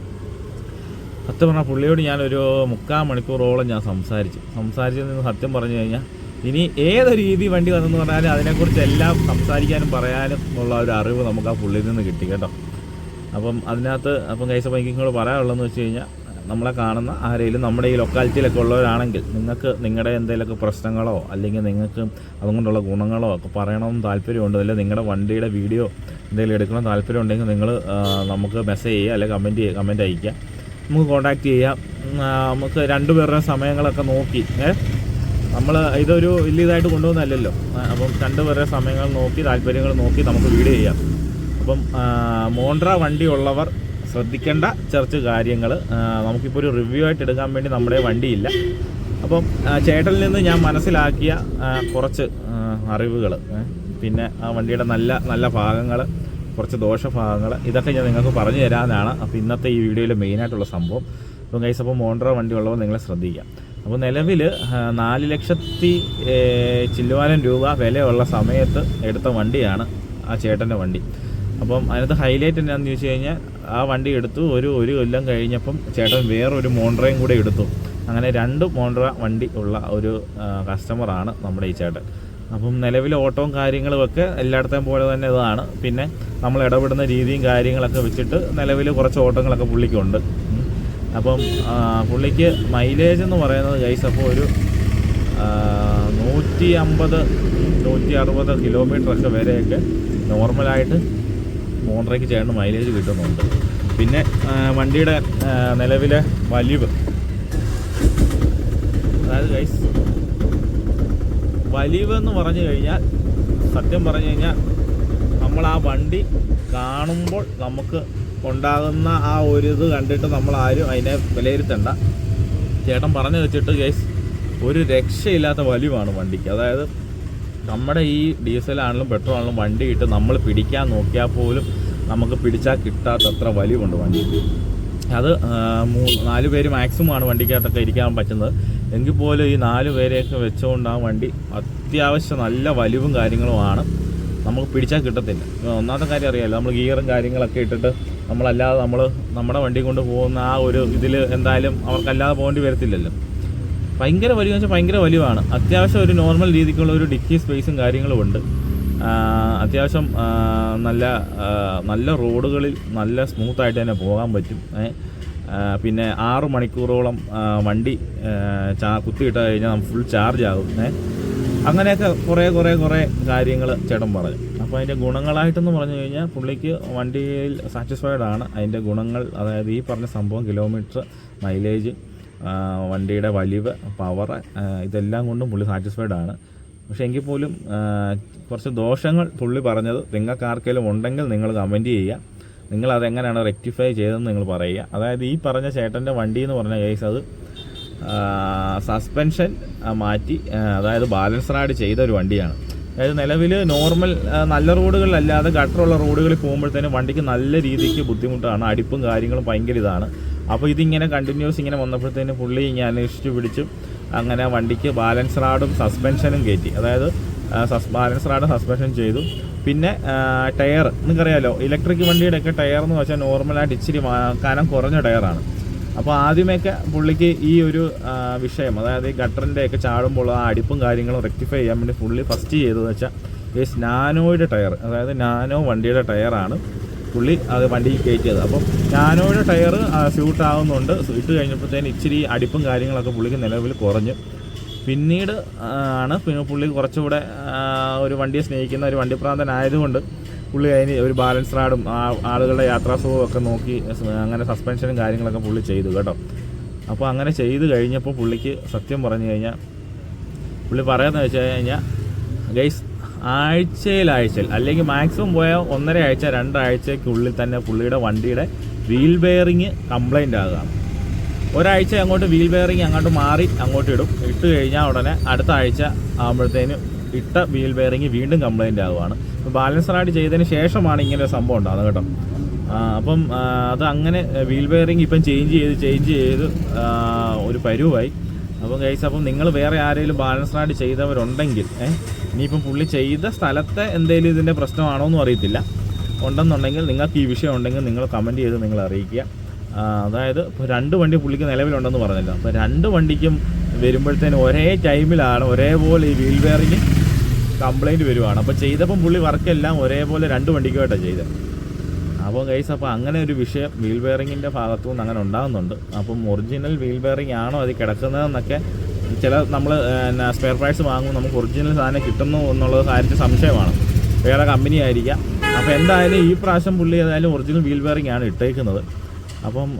സത്യം പറഞ്ഞാൽ പുള്ളിയോട് ഞാനൊരു മുക്കാൽ മണിക്കൂറോളം ഞാൻ സംസാരിച്ചു. സംസാരിച്ചതിൽ സത്യം പറഞ്ഞു കഴിഞ്ഞാൽ ഇനി ഏതൊരു രീതി വണ്ടി വന്നെന്ന് പറഞ്ഞാലും അതിനെക്കുറിച്ച് എല്ലാം സംസാരിക്കാനും പറയാനും ഉള്ള ഒരു അറിവ് നമുക്ക് ആ പുള്ളിയിൽ നിന്ന് കിട്ടി കേട്ടോ. അപ്പം അതിനകത്ത് അപ്പം കൈസ ബൈക്കിങ്ങോട് പറയാനുള്ളതെന്ന് വെച്ച് കഴിഞ്ഞാൽ നമ്മളെ കാണുന്ന ആരെങ്കിലും നമ്മുടെ ഈ ലൊക്കാലിറ്റിയിലൊക്കെ ഉള്ളവരാണെങ്കിൽ നിങ്ങൾക്ക് നിങ്ങളുടെ എന്തെങ്കിലുമൊക്കെ പ്രശ്നങ്ങളോ അല്ലെങ്കിൽ നിങ്ങൾക്ക് അതുകൊണ്ടുള്ള ഗുണങ്ങളോ ഒക്കെ പറയണമെന്ന് താല്പര്യമുണ്ട്. അല്ലെങ്കിൽ നിങ്ങളുടെ വണ്ടിയുടെ വീഡിയോ എന്തെങ്കിലും എടുക്കണം താല്പര്യം ഉണ്ടെങ്കിൽ നിങ്ങൾ നമുക്ക് മെസ്സേജ് ചെയ്യുക അല്ലെങ്കിൽ കമന്റ് ചെയ്യുക കമന്റ് അയയ്ക്കുക. നമുക്ക് കോൺടാക്റ്റ് ചെയ്യാം നമുക്ക് രണ്ടുപേരുടെ സമയങ്ങളൊക്കെ നോക്കി. നമ്മൾ ഇതൊരു വലിയ ഇതായിട്ട് കൊണ്ടുപോകുന്നതല്ലല്ലോ അപ്പം രണ്ടുപേരുടെ സമയങ്ങൾ നോക്കി താല്പര്യങ്ങൾ നോക്കി നമുക്ക് വീഡിയോ ചെയ്യാം. അപ്പം മോണ്ട്ര വണ്ടി ഉള്ളവർ ശ്രദ്ധിക്കേണ്ട കുറച്ച് കാര്യങ്ങൾ നമുക്കിപ്പോൾ ഒരു റിവ്യൂ ആയിട്ട് എടുക്കാൻ വേണ്ടി നമ്മുടെ വണ്ടിയില്ല. അപ്പം ചേട്ടനിൽ നിന്ന് ഞാൻ മനസ്സിലാക്കിയ കുറച്ച് അറിവുകൾ പിന്നെ ആ വണ്ടിയുടെ നല്ല നല്ല ഭാഗങ്ങൾ കുറച്ച് ദോഷഭാഗങ്ങൾ ഇതൊക്കെ ഞാൻ നിങ്ങൾക്ക് പറഞ്ഞു തരാനാണ്. അപ്പോൾ ഇന്നത്തെ ഈ വീഡിയോയിൽ മെയിനായിട്ടുള്ള സംഭവം. അപ്പം കൈസ് അപ്പോൾ മോണ്ട്ര വണ്ടി ഉള്ളവർ നിങ്ങളെ ശ്രദ്ധിക്കാം. അപ്പോൾ നിലവിൽ നാല് ലക്ഷത്തി ചില്ലുവാനം രൂപ വിലയുള്ള സമയത്ത് എടുത്ത വണ്ടിയാണ് ആ ചേട്ടന്റെ വണ്ടി. അപ്പം അതിനകത്ത് ഹൈലൈറ്റ് എന്നാന്ന് ചോദിച്ചു കഴിഞ്ഞാൽ ആ വണ്ടി എടുത്തു ഒരു ഒരു കൊല്ലം കഴിഞ്ഞപ്പം ചേട്ടൻ വേറൊരു മോണ്ട്രയും കൂടെ എടുത്തു. അങ്ങനെ രണ്ട് മോണ്ട്ര വണ്ടി ഉള്ള ഒരു കസ്റ്റമറാണ് നമ്മുടെ ഈ ചേട്ടൻ. അപ്പം നിലവിൽ ഓട്ടവും കാര്യങ്ങളും ഒക്കെ എല്ലായിടത്തെയും പോലെ തന്നെ ഇതാണ്. പിന്നെ നമ്മൾ ഇടപെടുന്ന രീതിയും കാര്യങ്ങളൊക്കെ വെച്ചിട്ട് നിലവിൽ കുറച്ച് ഓട്ടങ്ങളൊക്കെ പുള്ളിക്കുണ്ട്. അപ്പം പുള്ളിക്ക് മൈലേജ് എന്ന് പറയുന്നത് ഗൈസ് അപ്പോൾ ഒരു നൂറ്റി അമ്പത് നൂറ്റി അറുപത് കിലോമീറ്ററൊക്കെ വരെയൊക്കെ നോർമലായിട്ട് മോണ്ടറയ്ക്ക് ചേർന്ന് മൈലേജ് കിട്ടുന്നുണ്ട്. പിന്നെ വണ്ടിയുടെ നിലവിലെ വലിവ്. അതായത് ഗൈസ് വലിവെന്ന് പറഞ്ഞു കഴിഞ്ഞാൽ സത്യം പറഞ്ഞു കഴിഞ്ഞാൽ നമ്മൾ ആ വണ്ടി കാണുമ്പോൾ നമുക്ക് ഉണ്ടാകുന്ന ആ ഒരു ഇത് കണ്ടിട്ട് നമ്മൾ ആരും അതിനെ വിലയിരുത്തണ്ട. ചേട്ടൻ പറഞ്ഞു വെച്ചിട്ട് ഗൈസ് ഒരു രക്ഷയില്ലാത്ത വലിവാണ് വണ്ടിക്ക്. അതായത് നമ്മുടെ ഈ ഡീസൽ ആണെങ്കിലും പെട്രോൾ ആണെങ്കിലും വണ്ടി ഇട്ട് നമ്മൾ പിടിക്കാൻ നോക്കിയാൽ പോലും നമുക്ക് പിടിച്ചാൽ കിട്ടാത്തത്ര വലിവുണ്ട് വണ്ടി. അത് മൂ- നാല് പേര് മാക്സിമം ആണ് വണ്ടിക്കകത്തൊക്കെ ഇരിക്കാൻ പറ്റുന്നത്. എങ്കിൽ പോലും ഈ നാല് പേരെയൊക്കെ വെച്ചുകൊണ്ട് ആ വണ്ടി അത്യാവശ്യം നല്ല വലിവും കാര്യങ്ങളുമാണ്. നമുക്ക് പിടിച്ചാൽ കിട്ടത്തില്ല. ഒന്നാമത്തെ കാര്യം അറിയാമല്ലോ നമ്മൾ ഗിയറും കാര്യങ്ങളൊക്കെ ഇട്ടിട്ട് നമ്മളല്ലാതെ നമ്മൾ നമ്മുടെ വണ്ടി കൊണ്ട് പോകുന്ന ആ ഒരു ഇതിൽ എന്തായാലും അവർക്കല്ലാതെ പോകേണ്ടി വരത്തില്ലല്ലോ. ഭയങ്കര വലിവ് വെച്ചാൽ ഭയങ്കര വലിവാണ്. അത്യാവശ്യം ഒരു നോർമൽ രീതിക്കുള്ള ഒരു ഡിക്കി സ്പേസും കാര്യങ്ങളും ഉണ്ട്. അത്യാവശ്യം നല്ല നല്ല റോഡുകളിൽ നല്ല സ്മൂത്തായിട്ട് തന്നെ പോകാൻ പറ്റും. പിന്നെ ആറ് മണിക്കൂറോളം വണ്ടി ചാ കുത്തിയിട്ട് കഴിഞ്ഞാൽ നമുക്ക് ഫുൾ ചാർജ് ആകും. അങ്ങനെയൊക്കെ കുറേ കുറേ കുറേ കാര്യങ്ങൾ ചേട്ടൻ പറഞ്ഞു. അപ്പോൾ അതിന്റെ ഗുണങ്ങളായിട്ടെന്ന് പറഞ്ഞു കഴിഞ്ഞാൽ പുള്ളിക്ക് വണ്ടിയിൽ സാറ്റിസ്ഫൈഡ് ആണ്. അതിന്റെ ഗുണങ്ങൾ അതായത് ഈ പറഞ്ഞ സംഭവം കിലോമീറ്റർ മൈലേജ് വണ്ടിയുടെ വലിവ് പവർ ഇതെല്ലാം കൊണ്ടും പുള്ളി സാറ്റിസ്ഫൈഡ് ആണ്. പക്ഷേ എങ്കിൽ പോലും കുറച്ച് ദോഷങ്ങൾ പുള്ളി പറഞ്ഞത് നിങ്ങൾക്ക് ആർക്കെങ്കിലും ഉണ്ടെങ്കിൽ നിങ്ങൾ കമന്റ് ചെയ്യുക. നിങ്ങൾ അതെങ്ങനെയാണ് റെക്ടിഫൈ ചെയ്തതെന്ന് നിങ്ങൾ പറയുക. അതായത് ഈ പറഞ്ഞ ചേട്ടന്റെ വണ്ടി എന്ന് പറഞ്ഞ കേസ് അത് സസ്പെൻഷൻ മാറ്റി അതായത് ബാലൻസ് റാഡ് ചെയ്ത ഒരു വണ്ടിയാണ്. അതായത് നിലവിൽ നോർമൽ നല്ല റോഡുകളിലല്ലാതെ ഗട്ടറുള്ള റോഡുകളിൽ പോകുമ്പോഴത്തേനും വണ്ടിക്ക് നല്ല രീതിക്ക് ബുദ്ധിമുട്ടാണ്. അടിപ്പും കാര്യങ്ങളും ഭയങ്കര ഇതാണ്. അപ്പോൾ ഇതിങ്ങനെ കണ്ടിന്യൂസ് ഇങ്ങനെ വന്നപ്പോഴത്തേനും പുള്ളി ഇങ്ങനെ അന്വേഷിച്ച് പിടിച്ചു അങ്ങനെ വണ്ടിക്ക് ബാലൻസ് റാഡും സസ്പെൻഷനും കയറ്റി അതായത് സസ് ബാലൻസ് റാഡ് സസ്പെൻഷൻ ചെയ്തു. പിന്നെ ടയർ നിങ്ങൾക്കറിയാലോ ഇലക്ട്രിക് വണ്ടിയുടെ ഒക്കെ ടയർ എന്ന് വെച്ചാൽ നോർമലായിട്ട് ഇച്ചിരി കനം കുറഞ്ഞ ടയറാണ് അപ്പോൾ ആദ്യമേക്ക് പുള്ളിക്ക് ഈ ഒരു വിഷയം അതായത് ഈ ഗട്ടറിന്റെ ഒക്കെ ചാടുമ്പോൾ ആ അടിപ്പും കാര്യങ്ങളും റെക്ടിഫൈ ചെയ്യാൻ വേണ്ടി പുള്ളി ഫസ്റ്റ് ചെയ്തതെന്ന് വെച്ചാൽ ഈ നാനോയുടെ ടയർ അതായത് നാനോ വണ്ടിയുടെ ടയറാണ് പുള്ളി അത് വണ്ടിയിൽ കയറ്റിയത്. അപ്പം നാനോയുടെ ടയർ സ്യൂട്ട് ആവുന്നുണ്ട് കഴിഞ്ഞപ്പോഴത്തേന് ഇച്ചിരി അടിപ്പും കാര്യങ്ങളൊക്കെ പുള്ളിക്ക് നിലവിൽ കുറഞ്ഞു. പിന്നീട് ആണ് പിന്നെ പുള്ളി കുറച്ചുകൂടെ ഒരു വണ്ടിയെ സ്നേഹിക്കുന്ന ഒരു വണ്ടിപ്രാന്തനായതുകൊണ്ട് പുള്ളി അതിന് ഒരു ബാലൻസ് റാഡും ആളുകളുടെ യാത്രാസുഖവും ഒക്കെ നോക്കി അങ്ങനെ സസ്പെൻഷനും കാര്യങ്ങളൊക്കെ പുള്ളി ചെയ്തു കേട്ടോ. അപ്പോൾ അങ്ങനെ ചെയ്ത് കഴിഞ്ഞപ്പോൾ പുള്ളിക്ക് സത്യം പറഞ്ഞു കഴിഞ്ഞാൽ പുള്ളി പറയുന്നത് വെച്ച് കഴിഞ്ഞാൽ ഗൈസ് ആഴ്ചയിൽ ആഴ്ചയിൽ അല്ലെങ്കിൽ മാക്സിമം പോയാൽ ഒന്നര ആഴ്ച രണ്ടാഴ്ചയ്ക്കുള്ളിൽ തന്നെ പുള്ളിയുടെ വണ്ടിയുടെ വീൽ ബെയറിങ് കംപ്ലൈന്റ് ആകുകയാണ് ഒരാഴ്ച അങ്ങോട്ട് വീൽ ബെയറിങ് അങ്ങോട്ട് മാറി അങ്ങോട്ട് ഇടും. ഇട്ട് കഴിഞ്ഞാൽ ഉടനെ അടുത്ത ആഴ്ച ആകുമ്പോഴത്തേനും ഇട്ട വീൽ ബെയറിങ് വീണ്ടും കംപ്ലൈന്റ് ആകുവാണ്. അപ്പോൾ ബാലൻസ് റൈഡ് ചെയ്തതിന് ശേഷമാണ് ഇങ്ങനെ ഒരു സംഭവം ഉണ്ടാകുന്നത് കേട്ടോ. അപ്പം അത് അങ്ങനെ വീൽ ബെയറിങ് ഇപ്പം ചേഞ്ച് ചെയ്ത് ചേഞ്ച് ചെയ്ത് ഒരു പരുവായി. അപ്പം ഗൈസ് അപ്പം നിങ്ങൾ വേറെ ആരെങ്കിലും ബാലൻസ് റാഡ് ചെയ്തവരുണ്ടെങ്കിൽ ഏഹ് ഇനിയിപ്പം പുള്ളി ചെയ്ത സ്ഥലത്തെ എന്തെങ്കിലും ഇതിന്റെ പ്രശ്നമാണോ എന്നും അറിയത്തില്ല. ഉണ്ടെന്നുണ്ടെങ്കിൽ നിങ്ങൾക്ക് ഈ വിഷയം ഉണ്ടെങ്കിൽ നിങ്ങൾ കമന്റ് ചെയ്ത് നിങ്ങൾ അറിയിക്കുക. അതായത് ഇപ്പോൾ രണ്ട് വണ്ടി പുള്ളിക്ക് നിലവിലുണ്ടെന്ന് പറഞ്ഞില്ല. അപ്പോൾ രണ്ട് വണ്ടിക്കും വരുമ്പോഴത്തേനും ഒരേ ടൈമിലാണ് ഒരേപോലെ ഈ വീൽ ബെയറിങ് കംപ്ലൈന്റ് വരുവാണ്. അപ്പോൾ ചെയ്തപ്പം പുള്ളി വർക്കെല്ലാം ഒരേപോലെ രണ്ട് വണ്ടിക്കുമായിട്ടാണ് ചെയ്തത്. അപ്പോൾ ഗൈസ് അപ്പോൾ അങ്ങനെ ഒരു വിഷയം വീൽ ബെയറിങ്ങിന്റെ ഭാഗത്തു നിന്ന് അങ്ങനെ ഉണ്ടാകുന്നുണ്ട്. അപ്പം ഒറിജിനൽ വീൽ ബെയറിംഗ് ആണോ അത് കിടക്കുന്നതെന്നൊക്കെ ചില നമ്മൾ സ്പെയർ പാർട്സ് വാങ്ങുമ്പോൾ നമുക്ക് ഒറിജിനൽ സാധനം കിട്ടുന്നു എന്നുള്ളത് കാര്യത്തിൽ സംശയമാണ്. വേറെ കമ്പനി ആയിരിക്കാം. അപ്പോൾ എന്തായാലും ഈ പ്രാവശ്യം പുള്ളി ഏതായാലും ഒറിജിനൽ വീൽ ബെയറിംഗ് ആണ് ഇട്ടേക്കുന്നത്. അപ്പം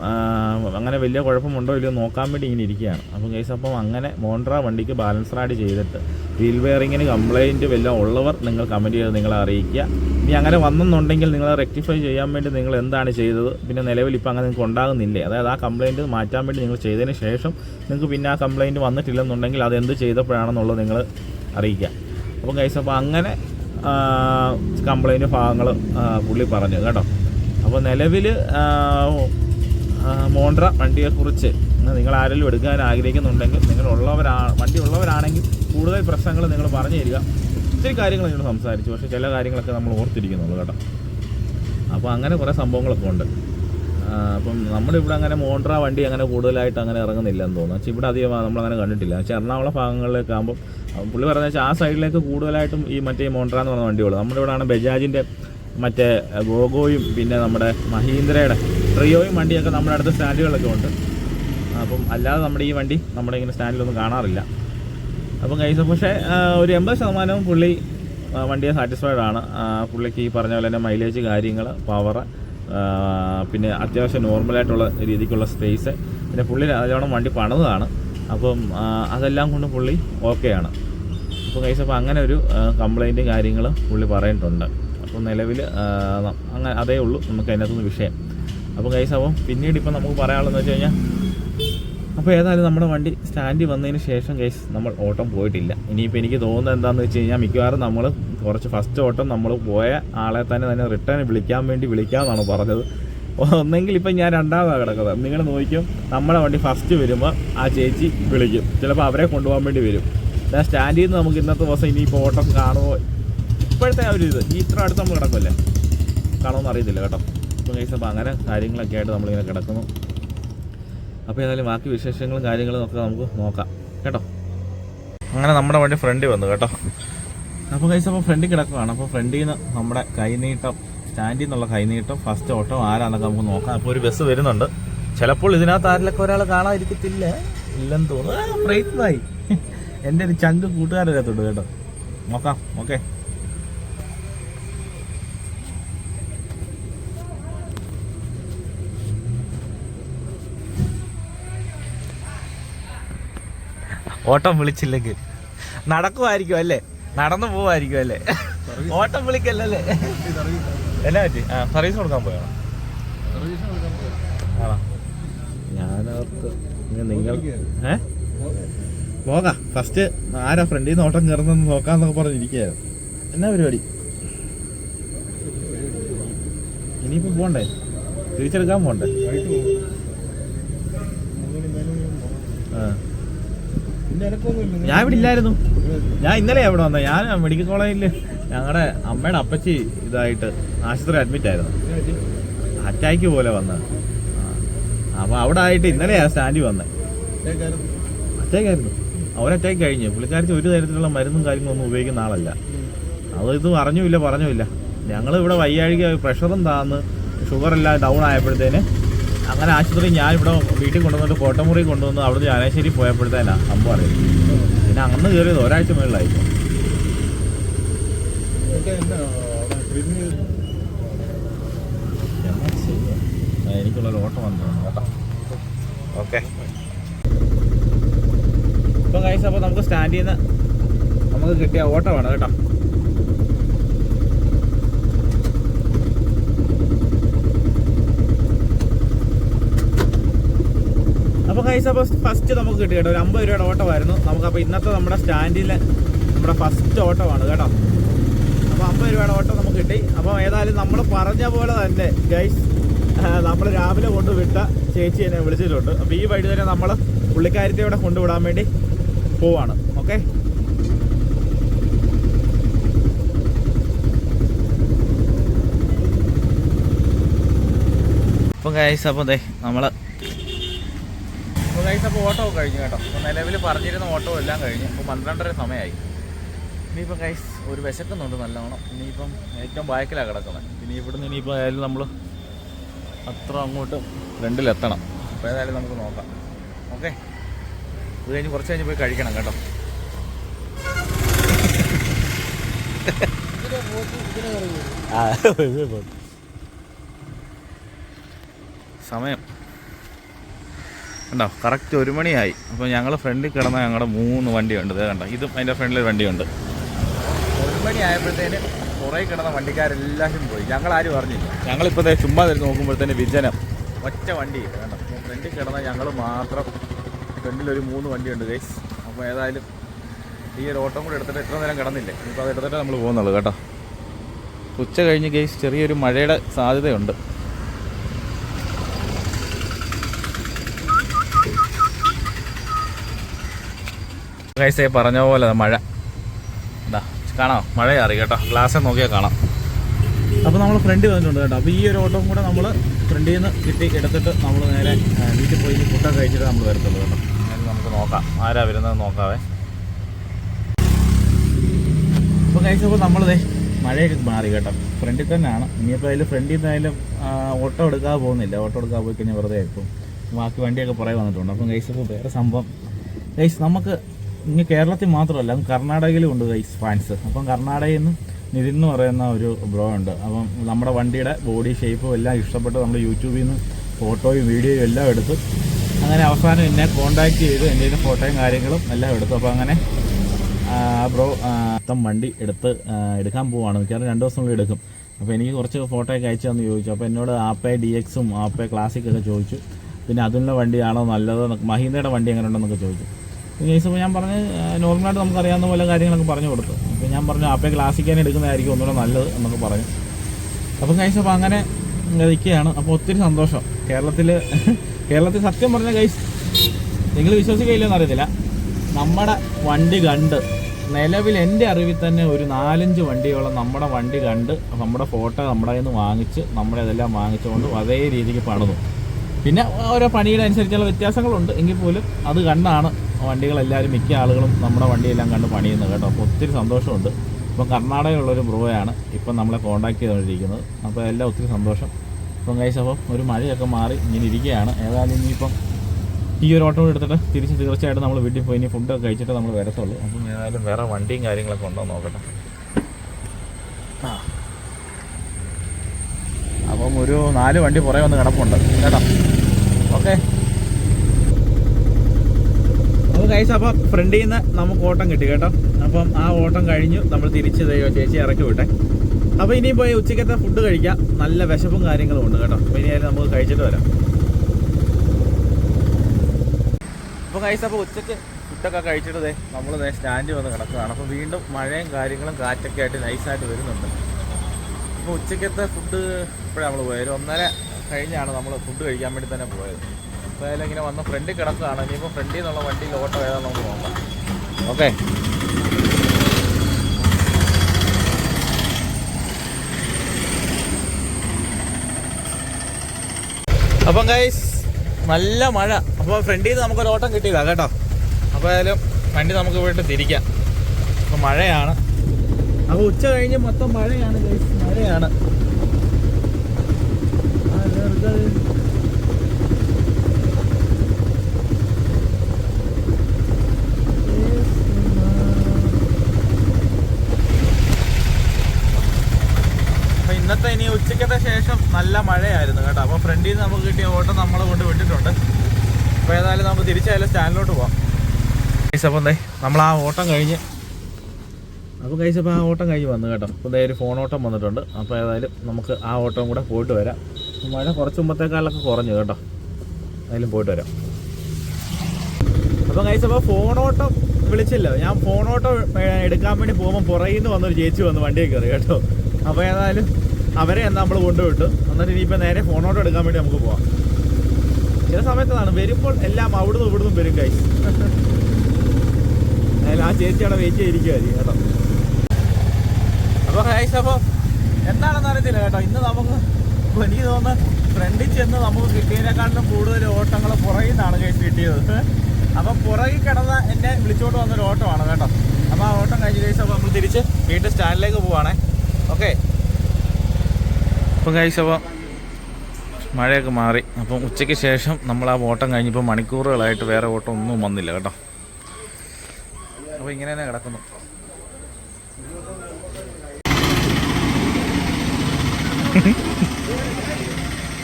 അങ്ങനെ വലിയ കുഴപ്പമുണ്ടോ ഇല്ലയോ നോക്കാൻ വേണ്ടി ഇങ്ങനെ ഇരിക്കുകയാണ്. അപ്പം കേസ് അപ്പം അങ്ങനെ മോണ്ട്ര വണ്ടിക്ക് ബാലൻസ് റാഡ് ചെയ്തിട്ട് വീൽ ബെയറിങ്ങിന് കംപ്ലൈന്റ് വല്ലതും ഉള്ളവർ നിങ്ങൾ കമന്റ് ചെയ്ത് നിങ്ങളെ അറിയിക്കുക. ഇനി അങ്ങനെ വന്നെന്നുണ്ടെങ്കിൽ നിങ്ങൾ റെക്ടിഫൈ ചെയ്യാൻ വേണ്ടി നിങ്ങൾ എന്താണ് ചെയ്തത്? പിന്നെ നിലവിൽ ഇപ്പം അങ്ങനെ നിങ്ങൾക്ക് ഉണ്ടാകുന്നില്ലേ? അതായത് ആ കംപ്ലൈന്റ് മാറ്റാൻ വേണ്ടി നിങ്ങൾ ചെയ്തതിന് ശേഷം നിങ്ങൾക്ക് പിന്നെ ആ കംപ്ലൈന്റ് വന്നിട്ടില്ലെന്നുണ്ടെങ്കിൽ അത് എന്ത് ചെയ്തപ്പോഴാണെന്നുള്ളത് നിങ്ങൾ അറിയിക്കുക. അപ്പം കൈസ് അപ്പോൾ അങ്ങനെ കംപ്ലൈന്റ് ഭാഗങ്ങൾ പുള്ളി പറഞ്ഞു കേട്ടോ. അപ്പോൾ നിലവിൽ മോണ്ട്ര വണ്ടിയെക്കുറിച്ച് നിങ്ങൾ ആരെങ്കിലും എടുക്കാൻ ആഗ്രഹിക്കുന്നുണ്ടെങ്കിൽ നിങ്ങളുള്ളവരാ വണ്ടി ഉള്ളവരാണെങ്കിൽ കൂടുതൽ പ്രശ്നങ്ങൾ നിങ്ങൾ പറഞ്ഞു തരിക. ഒത്തിരി കാര്യങ്ങൾ നിങ്ങൾ സംസാരിച്ചു. പക്ഷേ ചില കാര്യങ്ങളൊക്കെ നമ്മൾ ഓർത്തിരിക്കുന്നുള്ളൂ കേട്ടോ. അപ്പോൾ അങ്ങനെ കുറേ സംഭവങ്ങളൊക്കെ ഉണ്ട്. അപ്പം നമ്മളിവിടെ അങ്ങനെ മോണ്ട്ര വണ്ടി അങ്ങനെ കൂടുതലായിട്ട് അങ്ങനെ ഇറങ്ങുന്നില്ല എന്ന് തോന്നുന്നു. പക്ഷേ ഇവിടെ അധികം നമ്മളങ്ങനെ കണ്ടിട്ടില്ല. പക്ഷേ എറണാകുളം ഭാഗങ്ങളിലേക്ക് ആകുമ്പോൾ പുള്ളി പറഞ്ഞ വെച്ചാൽ ആ സൈഡിലേക്ക് കൂടുതലായിട്ടും ഈ മറ്റേ മോണ്ട്ര എന്ന് പറഞ്ഞ വണ്ടികൾ നമ്മുടെ ഇവിടെ ആണ് ബജാജിന്റെ മറ്റേ ഗോഗോയും പിന്നെ നമ്മുടെ മഹീന്ദ്രയുടെ ട്രിയോയും വണ്ടിയൊക്കെ നമ്മുടെ അടുത്ത് സ്റ്റാൻഡുകളിലൊക്കെ ഉണ്ട്. അപ്പം അല്ലാതെ നമ്മുടെ ഈ വണ്ടി നമ്മുടെ ഇങ്ങനെ സ്റ്റാൻഡിലൊന്നും കാണാറില്ല. അപ്പം കൈസ പക്ഷേ ഒരു എൺപത് ശതമാനവും പുള്ളി വണ്ടിയെ സാറ്റിസ്ഫൈഡ് ആണ്. പുള്ളിക്ക് ഈ പറഞ്ഞ പോലെ തന്നെ മൈലേജ് കാര്യങ്ങൾ പവർ പിന്നെ അത്യാവശ്യം നോർമലായിട്ടുള്ള രീതിക്കുള്ള സ്പേസ് പിന്നെ പുള്ളി അതിലോണം വണ്ടി പണിതാണ് അപ്പം അതെല്ലാം കൊണ്ട് പുള്ളി ഓക്കെയാണ് അപ്പോൾ കൈസ് അപ്പോൾ അങ്ങനെ ഒരു കംപ്ലൈന്റും കാര്യങ്ങൾ പുള്ളി പറയുന്നുണ്ട് അപ്പം നിലവിൽ അങ്ങനെ അതേ ഉള്ളൂ. നമുക്ക് അതിനകത്തുനിന്ന് വിഷയം. അപ്പോൾ കൈസ് അപ്പോൾ പിന്നീട് ഇപ്പം നമുക്ക് പറയാനുള്ളതെന്ന് വെച്ച് കഴിഞ്ഞാൽ അപ്പോൾ ഏതായാലും നമ്മുടെ വണ്ടി സ്റ്റാൻഡിൽ വന്നതിന് ശേഷം കേസ് നമ്മൾ ഓട്ടം പോയിട്ടില്ല. ഇനിയിപ്പോൾ എനിക്ക് തോന്നുന്നത് എന്താണെന്ന് വെച്ച് കഴിഞ്ഞാൽ മിക്കവാറും നമ്മൾ കുറച്ച് ഫസ്റ്റ് ഓട്ടം നമ്മൾ പോയ ആളെ തന്നെ തന്നെ റിട്ടേൺ വിളിക്കാൻ വേണ്ടി വിളിക്കാമെന്നാണ് പറഞ്ഞത്. ഒന്നെങ്കിൽ ഇപ്പം ഞാൻ രണ്ടാമതാണ് കിടക്കുന്നത്. നിങ്ങൾ നോക്കിക്കും നമ്മളെ വണ്ടി ഫസ്റ്റ് വരുമ്പോൾ ആ ചേച്ചി വിളിക്കും. ചിലപ്പോൾ അവരെ കൊണ്ടുപോകാൻ വേണ്ടി വരും. ഞാൻ സ്റ്റാൻഡിൽ നിന്ന് നമുക്ക് ഇന്നത്തെ ദിവസം ഇനിയിപ്പോൾ ഓട്ടം കാണുമോ ഇപ്പോഴത്തെ ആ ഒരു ഇത്. ഈ ഇത്ര അടുത്ത് നമ്മൾ കിടക്കുമല്ലേ കാണുമെന്ന് അറിയത്തില്ല കേട്ടോ. അപ്പോൾ കേസ് അപ്പോൾ അങ്ങനെ കാര്യങ്ങളൊക്കെ ആയിട്ട് നമ്മളിങ്ങനെ കിടക്കുന്നു. അപ്പോൾ ഏതായാലും ബാക്കി വിശേഷങ്ങളും കാര്യങ്ങളും ഒക്കെ നമുക്ക് നോക്കാം. കേട്ടോ? അങ്ങനെ നമ്മുടെ വണ്ടി ഫ്രണ്ടിൽ വന്നു കേട്ടോ. അപ്പോൾ കൈസ് അപ്പോൾ ഫ്രണ്ടിൽ കിടക്കുകയാണ് അപ്പോൾ ഫ്രണ്ടിൽ നിന്ന് നമ്മുടെ കൈനീട്ടം സ്റ്റാൻഡിൽ നിന്നുള്ള കൈനീട്ടം ഫസ്റ്റ് ഓട്ടോ ആരാന്നൊക്കെ നമുക്ക് നോക്കാം. അപ്പോൾ ഒരു ബസ് വരുന്നുണ്ട്. ചിലപ്പോൾ ഇതിനകത്ത് ആരിലൊക്കെ ഒരാൾ കാണാതിരിക്കത്തില്ല. ഇല്ലെന്ന് തോന്നുന്നു. പ്രയത്നമായി. എന്റെ ഒരു ചങ്ക് കൂട്ടുകാരകത്തുണ്ട് കേട്ടോ. നോക്കാം ഓക്കെ. ഓട്ടം വിളിച്ചില്ലെങ്കിൽ. നടക്കുമായിരിക്കും അല്ലേ? നടന്നു പോവായിരിക്കും അല്ലേ? ഓട്ടം വിളിക്കല്ലേ എന്നാ പറ്റി? ആ സർവീസ് കൊടുക്കാൻ പോയാണോ ആണോ? ഞാനവർക്ക് നിങ്ങൾ ഏ? പോകാം. ഫസ്റ്റ് ആരാ ഫ്രണ്ടിൽ നിന്ന് ഓട്ടം കയറുന്നെന്ന് നോക്കാന്നൊക്കെ പറഞ്ഞിരിക്കുകയായിരുന്നു. എന്നാ പരിപാടി? ഇനിയിപ്പോ പോണ്ടേ? തിരിച്ചെടുക്കാൻ പോണ്ടേ ആ ഞാൻ ഇവിടെ ഇല്ലായിരുന്നു. ഞാൻ ഇന്നലെ എവിടെ വന്നത് ഞാൻ മെഡിക്കൽ കോളേജിൽ ഞങ്ങളുടെ അമ്മയുടെ അപ്പച്ചി ഇതായിട്ട് ആശുപത്രി അഡ്മിറ്റ് ആയിരുന്നു. അറ്റാക്ക് പോലെ വന്നത് അപ്പോൾ അവിടെ ആയിട്ട് ഇന്നലെയാ സ്റ്റാൻഡിൽ വന്നത് അറ്റാക്കായിരുന്നു. അവരറ്റാക്ക് കഴിഞ്ഞു. പുള്ളിക്കാരിച്ച് ഒരു തരത്തിലുള്ള മരുന്നും കാര്യങ്ങളൊന്നും ഉപയോഗിക്കുന്ന ആളല്ല. അത് ഇത് അറിഞ്ഞുമില്ല പറഞ്ഞുമില്ല. ഞങ്ങൾ ഇവിടെ വയ്യാഴിക പ്രഷറും താന്ന് ഷുഗർ എല്ലാം ഡൗൺ ആയപ്പോഴത്തേന് അങ്ങനെ ആശുപത്രി ഞാൻ ഇവിടെ വീട്ടിൽ കൊണ്ടുവന്നിട്ട് കോട്ടമുറി കൊണ്ടുവന്ന് അവിടുന്ന് ചാനശ്ശേരി പോയപ്പോഴത്തേനാ സംഭവം അറിയാം പിന്നെ അന്ന് കയറിയത് ഒരാഴ്ച മുകളിലായി. എനിക്കുള്ളൊരു ഓട്ടം വന്നു. കേട്ടോ. ഓക്കെ. ഇപ്പം കഴിച്ച അപ്പോൾ നമുക്ക് സ്റ്റാൻഡ് ചെയ്യുന്ന നമുക്ക് കിട്ടിയ ഓട്ടമാണ് കേട്ടോ. ഫസ്റ്റ് അപ്പോൾ ഫസ്റ്റ് നമുക്ക് കിട്ടി കേട്ടോ. ഒരു അമ്പത് രൂപയുടെ ഓട്ടമായിരുന്നു. നമുക്ക് അപ്പോൾ ഇന്നത്തെ നമ്മുടെ സ്റ്റാൻഡിലെ നമ്മുടെ ഫസ്റ്റ് ഓട്ടമാണ് കേട്ടോ. അപ്പോൾ അമ്പത് രൂപയുടെ ഓട്ടം നമുക്ക് കിട്ടി. അപ്പോൾ ഏതായാലും നമ്മൾ പറഞ്ഞ പോലെ തന്നെ ഗൈസ് നമ്മൾ രാവിലെ കൊണ്ടുവിട്ട ചേച്ചി എന്നെ വിളിച്ചിട്ടുണ്ട്. അപ്പോൾ ഈ വഴി തന്നെ നമ്മൾ പുള്ളിക്കാരത്തെ കൊണ്ടുവിടാൻ വേണ്ടി പോവാണ്. ഓക്കെ അപ്പം ഗൈസ് അപ്പോൾ അതെ നമ്മൾ ഗൈസ് അപ്പോൾ ഓട്ടോ കഴിഞ്ഞു കേട്ടോ. അപ്പോൾ നിലവിൽ പറഞ്ഞിരുന്ന ഓട്ടോ എല്ലാം കഴിഞ്ഞു. അപ്പോൾ പന്ത്രണ്ടര സമയമായി. ഇനിയിപ്പോൾ ഗൈസ് ഒരു വിശക്കുന്നുണ്ട് നല്ലോണം. ഇനിയിപ്പം ഏറ്റവും ബാക്കിലാണ് കിടക്കുന്നത്. ഇനി ഇവിടുന്ന് ഇനിയിപ്പോൾ ആയാലും നമ്മൾ അത്ര അങ്ങോട്ട് ഫ്രണ്ടിലെത്തണം. അപ്പോൾ ഏതായാലും നമുക്ക് നോക്കാം. ഓക്കെ? ഇത് കഴിഞ്ഞ് കുറച്ച് കഴിഞ്ഞ് പോയി കഴിക്കണം കേട്ടോ. സമയം. കണ്ടോ? കറക്റ്റ് ഒരു മണിയായി. അപ്പോൾ ഞങ്ങൾ ഫ്രണ്ടിൽ കിടന്ന ഞങ്ങളുടെ മൂന്ന് വണ്ടിയുണ്ട്. ഇത് കണ്ടോ? ഇതും അതിന്റെ ഫ്രണ്ടിൽ വണ്ടിയുണ്ട്. ഒരു മണി ആയപ്പോഴത്തേന് കുറേ കിടന്ന വണ്ടിക്കാരെല്ലാവരും പോയി. ഞങ്ങൾ ആരും അറിഞ്ഞില്ല ഞങ്ങളിപ്പോൾ ചുമ്മാ തരുന്ന നോക്കുമ്പോഴത്തേന് വിജനം. ഒറ്റ വണ്ടി കണ്ടോ? ഫ്രണ്ടിൽ കിടന്ന ഞങ്ങൾ മാത്രം ഫ്രണ്ടിൽ ഒരു മൂന്ന് വണ്ടിയുണ്ട് ഗൈസ് അപ്പോൾ ഏതായാലും ഈ ഒരു ഓട്ടം കൂടെ എടുത്തിട്ട് എത്ര നേരം കിടന്നില്ലേ? ഇപ്പോൾ അത് എടുത്തിട്ട് നമ്മൾ പോകുന്നുള്ളൂ കേട്ടോ. ഉച്ച കഴിഞ്ഞ് ഗൈസ് ചെറിയൊരു മഴയുടെ സാധ്യതയുണ്ട്. ഗൈസേ പറഞ്ഞ പോലെ മഴ. എന്താ കാണാം. മഴ അറിയാം കേട്ടോ. ഗ്ലാസ് നോക്കിയാൽ കാണാം. അപ്പോൾ നമ്മൾ ഫ്രണ്ടിൽ വന്നിട്ടുണ്ട് കേട്ടോ. അപ്പോൾ ഈ ഒരു ഓട്ടം കൂടെ നമ്മൾ ഫ്രണ്ടിൽ നിന്ന് കിട്ടി എടുത്തിട്ട് നമ്മൾ നേരെ വീട്ടിൽ പോയി ഫുഡൊക്കെ കഴിച്ചിട്ട് നമ്മൾ വരത്തുള്ളൂ കേട്ടോ. നമുക്ക് നോക്കാം. ആരാ വരുന്നത് നോക്കാവേ. അപ്പോൾ കഴിച്ചപ്പോൾ നമ്മളിതേ മഴയൊക്കെ മാറി കേട്ടോ. ഫ്രണ്ടിൽ തന്നെയാണ്. ഇനിയിപ്പോൾ അതിൽ ഫ്രണ്ടിൽ നിന്നായാലും ഓട്ടോ എടുക്കാതെ പോകുന്നില്ല. ഓട്ടോ എടുക്കാതെ പോയി കഴിഞ്ഞാൽ വെറുതെ ആയിരിക്കും. ബാക്കി വണ്ടിയൊക്കെ പുറകെ വന്നിട്ടുണ്ട്. അപ്പം കഴിച്ചപ്പോൾ വേറെ സംഭവം. കഴിച്ച് നമുക്ക് ഇനി കേരളത്തിൽ മാത്രമല്ല കർണാടകയിലും ഉണ്ട് ഗൈസ് ഫാൻസ് അപ്പം കർണാടകയിൽ നിന്ന് നിതിൻ എന്ന് പറയുന്ന ഒരു ബ്രോ ഉണ്ട്. അപ്പം നമ്മുടെ വണ്ടിയുടെ ബോഡി ഷേപ്പും എല്ലാം ഇഷ്ടപ്പെട്ട് നമ്മൾ യൂട്യൂബിൽ നിന്ന് ഫോട്ടോയും വീഡിയോയും എല്ലാം എടുത്ത് അങ്ങനെ അവസാനം എന്നെ കോണ്ടാക്ട് ചെയ്ത് എന്റെ ഫോട്ടോയും കാര്യങ്ങളും എല്ലാം എടുത്തു. അപ്പോൾ അങ്ങനെ ബ്രോ മൊത്തം വണ്ടി എടുത്ത് എടുക്കാൻ പോവാണ്. മിക്കവാറും രണ്ട് ദിവസം എടുക്കും. അപ്പോൾ എനിക്ക് കുറച്ച് ഫോട്ടോ ഒക്കെ അയച്ചു തന്നു ചോദിച്ചു. അപ്പോൾ എന്നോട് ആപ്പേ ഡി എക്സും ആപ്പേ ക്ലാസിക്കൊക്കെ ചോദിച്ചു. പിന്നെ അതിനുള്ള വണ്ടിയാണോ നല്ലത് മഹീന്ദയുടെ വണ്ടി എങ്ങനെ ഉണ്ടെന്നൊക്കെ ചോദിച്ചു. ഈ കേസ് അപ്പോൾ ഞാൻ പറഞ്ഞ് നോർമലായിട്ട് നമുക്കറിയാവുന്ന പോലെ കാര്യങ്ങളൊക്കെ പറഞ്ഞു കൊടുത്തു. അപ്പോൾ ഞാൻ പറഞ്ഞു ആപ്പേ ക്ലാസിക്കാൻ എടുക്കുന്നതായിരിക്കും ഒന്നുകൂടെ നല്ലത് എന്നൊക്കെ പറഞ്ഞു. അപ്പം ഗൈസ് അപ്പോൾ അങ്ങനെ ഇരിക്കുകയാണ്. അപ്പോൾ ഒത്തിരി സന്തോഷം. കേരളത്തിൽ കേരളത്തിൽ സത്യം പറഞ്ഞ ഗൈസ് നിങ്ങൾ വിശ്വസിക്കില്ലെന്ന് അറിയത്തില്ല. നമ്മുടെ വണ്ടി കണ്ട് നിലവിൽ എന്റെ അറിവിൽ തന്നെ ഒരു നാലഞ്ച് വണ്ടിയോളം നമ്മുടെ വണ്ടി കണ്ട് നമ്മുടെ ഫോട്ടോ നമ്മുടെ കയ്യിൽ നിന്ന് വാങ്ങിച്ച് നമ്മുടെ ഇതെല്ലാം വാങ്ങിച്ചുകൊണ്ട് അതേ രീതിക്ക് പണിതു. പിന്നെ ഓരോ പണിയുടെ അനുസരിച്ചുള്ള വ്യത്യാസങ്ങളുണ്ട്. എങ്കിൽ പോലും അത് കണ്ടാണ് വണ്ടികളെല്ലാവരും മിക്ക ആളുകളും നമ്മുടെ വണ്ടിയെല്ലാം കണ്ട് പണിയുന്നത് കേട്ടോ. അപ്പോൾ ഒത്തിരി സന്തോഷമുണ്ട്. ഇപ്പം കർണാടകയിലുള്ളൊരു ബ്രോയാണ് ഇപ്പം നമ്മളെ കോൺടാക്ട് ചെയ്തുകൊണ്ടിരിക്കുന്നത് അപ്പോൾ എല്ലാം ഒത്തിരി സന്തോഷം. ഇപ്പം കഴിച്ച അപ്പം ഒരു മഴയൊക്കെ മാറി ഇങ്ങനെ ഇരിക്കുകയാണ്. ഏതായാലും ഇനിയിപ്പം ഈ ഒരു ഓട്ടോ എടുത്തിട്ട് തിരിച്ച് തീർച്ചയായിട്ടും നമ്മൾ വീട്ടിൽ പോയി ഇനി ഫുഡൊക്കെ കഴിച്ചിട്ട് നമ്മൾ വരത്തുള്ളൂ. അപ്പം ഏതായാലും വേറെ വണ്ടിയും കാര്യങ്ങളൊക്കെ ഉണ്ടോ നോക്കട്ടെ. ആ. അപ്പം ഒരു നാല് വണ്ടി പുറകെ വന്ന് കിടപ്പുണ്ട്. കേട്ടോ ഓക്കെ അപ്പോൾ കഴിച്ച അപ്പം ഫ്രണ്ടിൽ നിന്ന് നമുക്ക് ഓട്ടം കിട്ടി കേട്ടോ. അപ്പം ആ ഓട്ടം കഴിഞ്ഞു. നമ്മൾ തിരിച്ച് ചേച്ചി ഇറക്കി വിട്ടെ. അപ്പോൾ ഇനിയും പോയി ഉച്ചക്കത്തെ ഫുഡ് കഴിക്കാം. നല്ല വിശപ്പും കാര്യങ്ങളും ഉണ്ട് കേട്ടോ. അപ്പോൾ ഇനിയായാലും നമുക്ക് കഴിച്ചിട്ട് വരാം. അപ്പോൾ കഴിച്ച അപ്പോൾ ഉച്ചയ്ക്ക് ഫുഡൊക്കെ കഴിച്ചിട്ട് നമ്മൾ ദേ സ്റ്റാൻഡ് വന്ന് കിടക്കുകയാണ് അപ്പോൾ വീണ്ടും മഴയും കാര്യങ്ങളും കാറ്റൊക്കെ ആയിട്ട് നൈസായിട്ട് വരുന്നുണ്ട്. അപ്പോൾ ഉച്ചക്കത്തെ ഫുഡ് ഇപ്പോഴാണ് നമ്മൾ പോയത്. ഒന്നര കഴിഞ്ഞാണ് നമ്മൾ ഫുഡ് കഴിക്കാൻ വേണ്ടി തന്നെ പോയത്. അതിൽ ഇങ്ങനെ വന്ന് ഫ്രണ്ടിൽ കിടക്കുകയാണ്. ഇനിയിപ്പോൾ ഫ്രണ്ടിൽ നിന്നുള്ള വണ്ടിയിൽ ഓട്ടോ ഏതാണെന്ന് നമുക്ക് നോക്കാം. ഓക്കെ അപ്പം ഗൈസ് നല്ല മഴ. അപ്പോൾ ഫ്രണ്ടിൽ നിന്ന് നമുക്കൊരു ഓട്ടം കിട്ടിയതാ കേട്ടോ. അപ്പോൾ ഏതായാലും വണ്ടി നമുക്ക് പോയിട്ട് തിരിക്കാം. അപ്പോൾ മഴയാണ്. അപ്പോൾ ഉച്ച കഴിഞ്ഞ് മൊത്തം മഴയാണ് ഗൈസ് മഴയാണ്. അപ്പൊ ഇന്നത്തെ ഇനി ഉച്ചക്കത്തെ ശേഷം നല്ല മഴയായിരുന്നു കേട്ടോ. അപ്പോൾ ഫ്രണ്ടിൽ നിന്ന് നമുക്ക് കിട്ടിയ ഓട്ടം നമ്മളെ കൊണ്ട് വിട്ടിട്ടുണ്ട്. അപ്പോൾ ഏതായാലും നമുക്ക് തിരിച്ചായാലും സ്റ്റാൻഡിലോട്ട് പോവാം. കൈസപ്പം എന്തേ നമ്മൾ ആ ഓട്ടം കഴിഞ്ഞ് അപ്പോൾ കൈസപ്പം ആ ഓട്ടം കഴിഞ്ഞ് വന്നു കേട്ടോ. അപ്പോൾ ദേ ഒരു ഫോൺ ഓട്ടം വന്നിട്ടുണ്ട്. അപ്പോൾ ഏതായാലും നമുക്ക് ആ ഓട്ടം കൂടെ പോയിട്ട് വരാം. മഴ കുറച്ച് മുമ്പത്തേക്കാളൊക്കെ കുറഞ്ഞു കേട്ടോ. ഏതായാലും പോയിട്ട് വരാം. അപ്പോൾ കൈസപ്പം ഫോൺ ഓട്ടം വിളിച്ചില്ല. ഞാൻ ഫോൺ ഓട്ടോ എടുക്കാൻ വേണ്ടി പോകുമ്പോൾ പുറകിൽ നിന്ന് വന്നൊരു ചേച്ചി വന്ന് വണ്ടിയിൽ കയറി കേട്ടോ. അപ്പോൾ ഏതായാലും അവരെ എന്നാൽ നമ്മൾ കൊണ്ടുവിട്ടു. എന്നിട്ട് ഇനിയിപ്പോൾ നേരെ ഫോണോട്ട് എടുക്കാൻ വേണ്ടി നമുക്ക് പോവാം. ചില സമയത്താണ് വരുമ്പോൾ എല്ലാം അവിടുന്ന് ഇവിടുന്നും വരും കൈ അതായത് ആ ചേച്ചി അവിടെ വെയിറ്റ് ചെയ്തിരിക്കുമായിരിക്കും കേട്ടോ. അപ്പോൾ ഹൈസ് അപ്പോൾ എന്താണെന്ന് അറിയത്തില്ല കേട്ടോ. ഇന്ന് നമുക്ക് എനിക്ക് തോന്നുന്നു ഫ്രണ്ടിൽ ചെന്ന് നമുക്ക് കിട്ടിയതിനെക്കാളും കൂടുതൽ ഓട്ടങ്ങൾ പുറകിൽ നിന്നാണ് കേസ് കിട്ടിയത്. അപ്പം പുറകിൽ കിടന്ന എന്നെ വിളിച്ചോണ്ട് വന്നൊരു ഓട്ടമാണ് കേട്ടോ. അപ്പോൾ ആ ഓട്ടം കഴിഞ്ഞ ദിവസം നമ്മൾ തിരിച്ച് വീട്ടിൽ സ്റ്റാൻഡിലേക്ക് പോവാണേ. ഓക്കെ അപ്പം കഴിച്ച അപ്പോൾ മഴയൊക്കെ മാറി. അപ്പം ഉച്ചയ്ക്ക് ശേഷം നമ്മൾ ആ ഓട്ടം കഴിഞ്ഞപ്പോൾ മണിക്കൂറുകളായിട്ട് വേറെ ഓട്ടം ഒന്നും വന്നില്ല കേട്ടോ. അപ്പോൾ ഇങ്ങനെ തന്നെ കിടക്കുന്നു.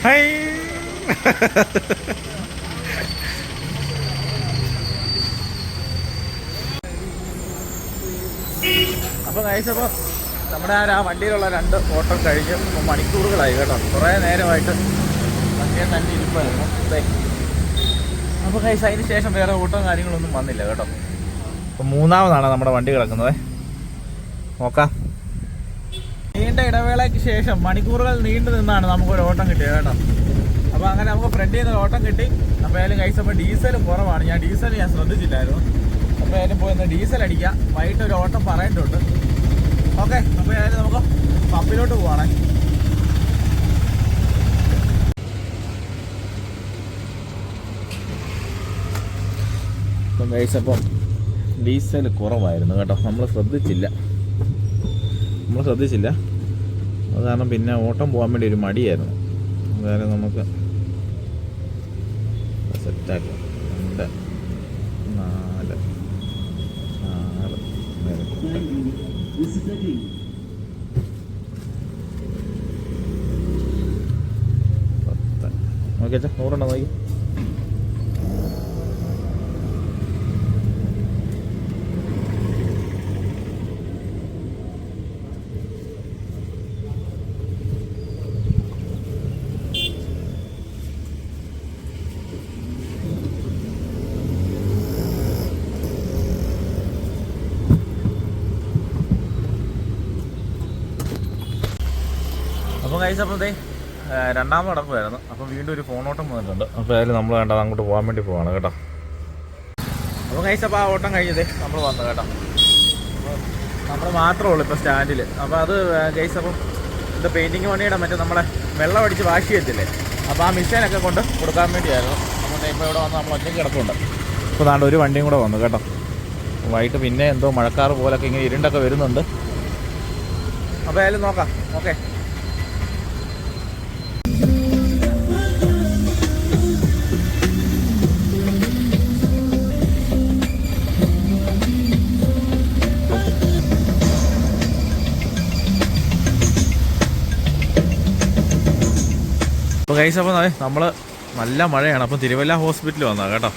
അപ്പൊ അപ്പോൾ കഴിച്ചപ്പോൾ നമ്മുടെ ആ വണ്ടിയിലുള്ള രണ്ട് ഓട്ടം കഴിഞ്ഞ് മണിക്കൂറുകളായി കേട്ടോ. കുറേ നേരമായിട്ട് വണ്ടിയെ തന്നെ ഇരിപ്പായിരുന്നു. അപ്പോൾ അതിന് ശേഷം വേറെ ഓട്ടം കാര്യങ്ങളൊന്നും വന്നില്ല കേട്ടോ. അപ്പോൾ മൂന്നാമതാണ് നമ്മുടെ വണ്ടി കിടക്കുന്നത്. നോക്കാം. നീണ്ട ഇടവേളയ്ക്ക് ശേഷം മണിക്കൂറുകൾ നീണ്ടു നിന്നാണ് നമുക്കൊരു ഓട്ടം കിട്ടിയത് കേട്ടോ. അപ്പോൾ അങ്ങനെ നമുക്ക് ഫ്രണ്ടിൽ നിന്ന് ഓട്ടം കിട്ടി. അപ്പോൾ ഏതായാലും കൈസ് അപ്പോൾ ഡീസൽ കുറവാണ്. ഞാൻ ഡീസൽ ഞാൻ ശ്രദ്ധിച്ചില്ലായിരുന്നു. അപ്പോൾ ഏതായാലും പോയി ഡീസൽ അടിക്കാം. വൈകിട്ട് ഒരു ഓട്ടം പറഞ്ഞിട്ടുണ്ട് ഓക്കെ അപ്പോൾ ഏതായാലും നമുക്ക് പമ്പിലോട്ട് പോവാണേ. ഇപ്പം ഡീസൽ കുറവായിരുന്നു കേട്ടോ. നമ്മൾ ശ്രദ്ധിച്ചില്ല. നമ്മൾ ശ്രദ്ധിച്ചില്ല. അത് കാരണം പിന്നെ ഓട്ടം പോകാൻ വേണ്ടി ഒരു മടിയായിരുന്നു. അതായത് നമുക്ക് സെറ്റാക്കാം രണ്ട് നാല് ആറ് ഏഴ്. പത്ത് നോക്കി അച്ഛാ നോക്കി അപ്പോൾ ദേ ആ, രണ്ടാമത് അടപ്പായിരുന്നു. അപ്പോൾ വീണ്ടും ഒരു ഫോണോട്ടം വന്നിട്ടുണ്ട്. അപ്പോൾ അതിൽ നമ്മൾ വേണ്ടത് അങ്ങോട്ട് പോകാൻ വേണ്ടി പോവാണ് കേട്ടോ. അപ്പോൾ കഴിച്ചപ്പോൾ ആ ഓട്ടം കഴിഞ്ഞതേ നമ്മൾ വന്നു കേട്ടോ. നമ്മൾ മാത്രമേ ഉള്ളൂ ഇപ്പോൾ സ്റ്റാൻഡിൽ അപ്പോൾ അത് കഴിച്ചപ്പം ഇത് പെയിന്റിങ് പണിയുടെ മറ്റേ നമ്മളെ വെള്ളം അടിച്ച് വാഷ് ചെയ്യത്തില്ലേ? അപ്പോൾ ആ മിഷീനൊക്കെ കൊണ്ട് കൊടുക്കാൻ വേണ്ടിയായിരുന്നു. അപ്പോൾ ഇപ്പോൾ ഇവിടെ വന്ന് നമ്മൾ ഒറ്റയ്ക്ക് കിടപ്പുണ്ട്. ഇപ്പോൾ താണ്ട് ഒരു വണ്ടിയും കൂടെ വന്നു കേട്ടോ. വൈകിട്ട് പിന്നെ എന്തോ മഴക്കാറ് പോലൊക്കെ ഇങ്ങനെ ഇരുണ്ടൊക്കെ വരുന്നുണ്ട്. അപ്പോൾ ഏതായാലും നോക്കാം. ഓക്കെ. കൈസ് അപ്പോൾ നമ്മൾ നല്ല മഴയാണ്. അപ്പം തിരുവല്ല ഹോസ്പിറ്റലിൽ വന്നാ കേട്ടോ.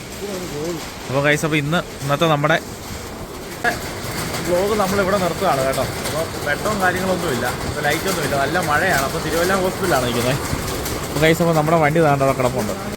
അപ്പോൾ കൈസ് അപ്പോൾ ഇന്ന് ഇന്നത്തെ നമ്മുടെ വ്ലോഗ് നമ്മളിവിടെ നിർത്തുകയാണ് കേട്ടോ. അപ്പോൾ വെട്ടവും കാര്യങ്ങളൊന്നുമില്ല ഇപ്പോൾ ലൈറ്റൊന്നുമില്ല നല്ല മഴയാണ്. അപ്പോൾ തിരുവല്ല ഹോസ്പിറ്റലാണ് നിൽക്കുന്നത് അപ്പോൾ കൈസ് അപ്പോൾ നമ്മുടെ വണ്ടി താണ്ടവിടെ കിടപ്പുണ്ട്.